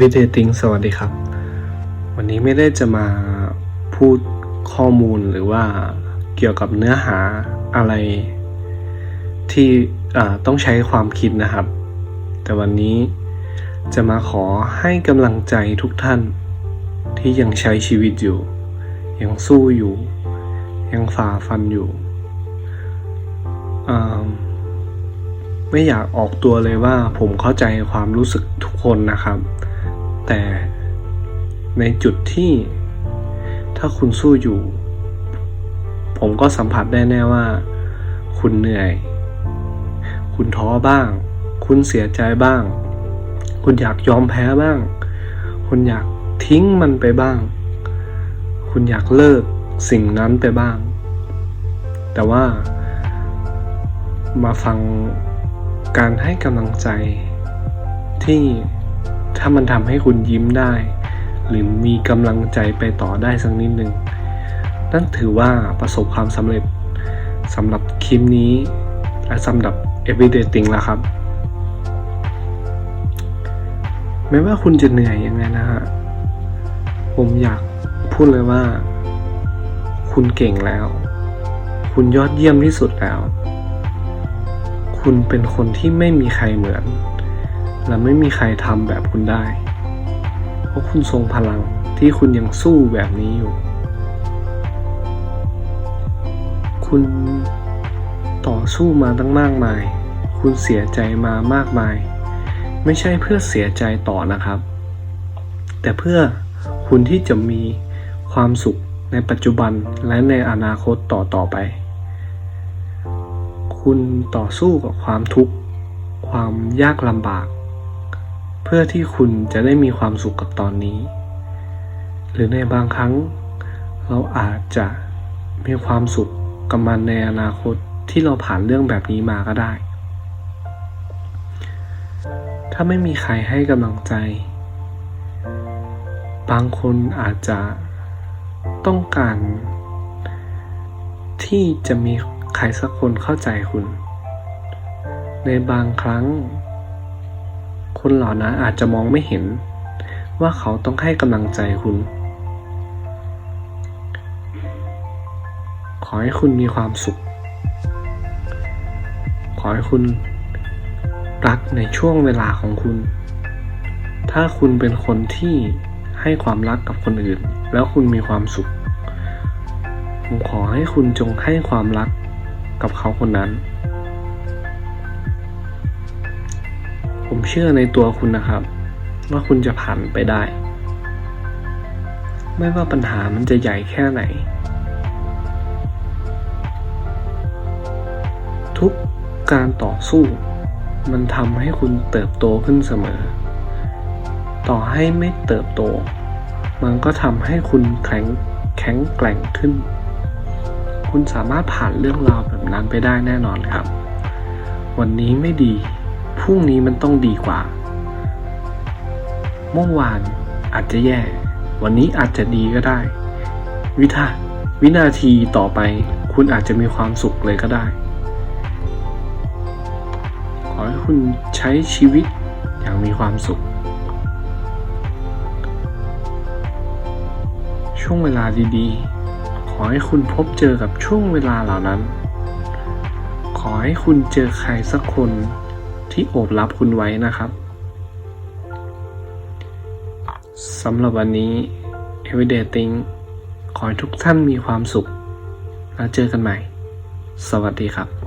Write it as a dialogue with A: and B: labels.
A: วิดีติงสวัสดีครับ วันนี้ไม่ได้จะมาพูดข้อมูลหรือว่าเกี่ยวกับเนื้อหาอะไรที่ต้องใช้ความคิดนะครับ แต่วันนี้จะมาขอให้กำลังใจทุกท่านที่ยังใช้ชีวิตอยู่ ยังสู้อยู่ ยังฝ่าฟันอยู่ ไม่อยากออกตัวเลยว่าผมเข้าใจความรู้สึกทุกคนนะครับ แต่ในจุดที่ถ้าคุณสู้อยู่ ผมก็สัมผัสได้แน่ว่า คุณเหนื่อย คุณท้อบ้าง คุณเสียใจบ้าง คุณอยากยอมแพ้บ้าง คุณอยากทิ้งมันไปบ้าง คุณอยากเลิกสิ่งนั้นไปบ้าง แต่ว่ามาฟังการให้กำลังใจที่ ถ้ามันทำให้คุณยิ้มได้ หรือมีกำลังใจไปต่อได้สักนิดหนึ่งนั่นถือว่าประสบความสำเร็จสำหรับคลิปนี้ และสำหรับ everyday thing แล้วครับไม่ว่าคุณจะเหนื่อยยังไงนะฮะ ผมอยากพูดเลยว่า คุณเก่งแล้ว คุณยอดเยี่ยมที่สุดแล้ว คุณเป็นคนที่ไม่มีใครเหมือน และไม่มีใครทำแบบคุณได้ เพราะคุณทรงพลังที่คุณยังสู้แบบนี้อยู่ คุณต่อสู้มาตั้งมากมาย คุณเสียใจมามากมาย ไม่ใช่เพื่อเสียใจต่อนะครับ แต่เพื่อคุณที่จะมีความสุขในปัจจุบันและในอนาคตต่อต่อไป คุณต่อสู้กับความทุกข์ ความยากลำบาก เพื่อที่คุณจะได้มีความสุขกับตอนนี้ หรือในบางครั้ง เราอาจจะมีความสุขกับมันในอนาคตที่เราผ่านเรื่องแบบนี้มาก็ได้ ถ้าไม่มีใครให้กำลังใจ บางคนอาจจะต้องการ ที่จะมีใครสักคนเข้าใจคุณ ในบางครั้ง คนเหล่านั้นอาจจะมองไม่เห็น ว่าเขาต้องให้กำลังใจคุณ ขอให้คุณมีความสุข ขอให้คุณรักในช่วงเวลาของคุณ ถ้าคุณเป็นคนที่ให้ความรักกับคนอื่น แล้วคุณมีความสุข ผมขอให้คุณจงให้ความรักกับเขาคนนั้น เชื่อในตัวคุณนะครับ ว่าคุณจะผ่านไปได้ ไม่ว่าปัญหามันจะใหญ่แค่ไหน ทุกการต่อสู้ มันทำให้คุณเติบโตขึ้นเสมอ ต่อให้ไม่เติบโต มันก็ทำให้คุณแข็งแข็งแกร่งขึ้น คุณสามารถผ่านเรื่องราวแบบนั้นไปได้แน่นอนครับ วันนี้ไม่ดี พรุ่งนี้มันต้องดีกว่า เมื่อวานอาจจะแย่ วันนี้อาจจะดีก็ได้ วิธาวินาทีต่อไป คุณอาจจะมีความสุขเลยก็ได้ ขอให้คุณใช้ชีวิตอย่างมีความสุข ช่วงเวลาดีๆ ขอให้คุณพบเจอกับช่วงเวลาเหล่านั้น ขอให้คุณเจอใครสักคน ที่โอบรับคุณไว้นะครับสำหรับวันนี้ Everyday Thing ขอให้ทุกท่านมีความสุข แล้วเจอกันใหม่ สวัสดีครับ